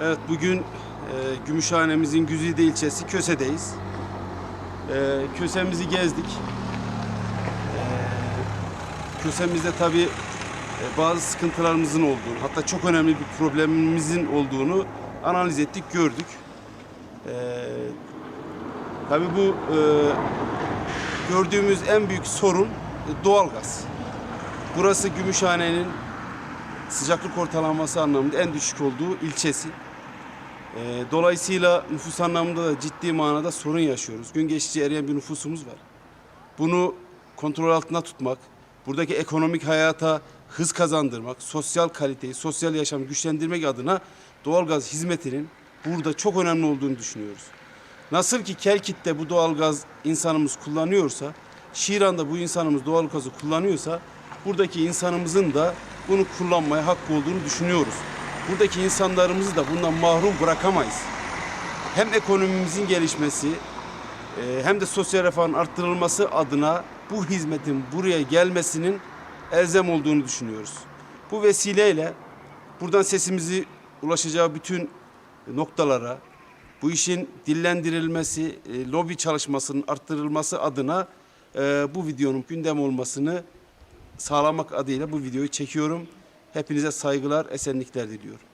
Evet bugün e, Gümüşhane'mizin Güzide ilçesi Köse'deyiz. E, Köse'mizi gezdik. E, Köse'mizde tabii e, bazı sıkıntılarımızın olduğunu, hatta çok önemli bir problemimizin olduğunu analiz ettik, gördük. E, tabii bu e, gördüğümüz en büyük sorun e, doğalgaz. Burası Gümüşhane'nin sıcaklık ortalaması anlamında en düşük olduğu ilçesi. Ee, dolayısıyla nüfus anlamında da ciddi manada sorun yaşıyoruz. Gün geçtikçe eriyen bir nüfusumuz var. Bunu kontrol altında tutmak, buradaki ekonomik hayata hız kazandırmak, sosyal kaliteyi, sosyal yaşamı güçlendirmek adına doğalgaz hizmetinin burada çok önemli olduğunu düşünüyoruz. Nasıl ki Kelkit'te bu doğalgaz insanımız kullanıyorsa, Şiran'da bu insanımız doğalgazı kullanıyorsa, buradaki insanımızın da bunu kullanmaya hakkı olduğunu düşünüyoruz. Buradaki insanlarımızı da bundan mahrum bırakamayız. Hem ekonomimizin gelişmesi e, hem de sosyal refahın arttırılması adına bu hizmetin buraya gelmesinin elzem olduğunu düşünüyoruz. Bu vesileyle buradan sesimizi ulaşacağı bütün noktalara bu işin dillendirilmesi, e, lobi çalışmasının arttırılması adına e, bu videonun gündem olmasını sağlamak adıyla bu videoyu çekiyorum. Hepinize saygılar, esenlikler diliyorum.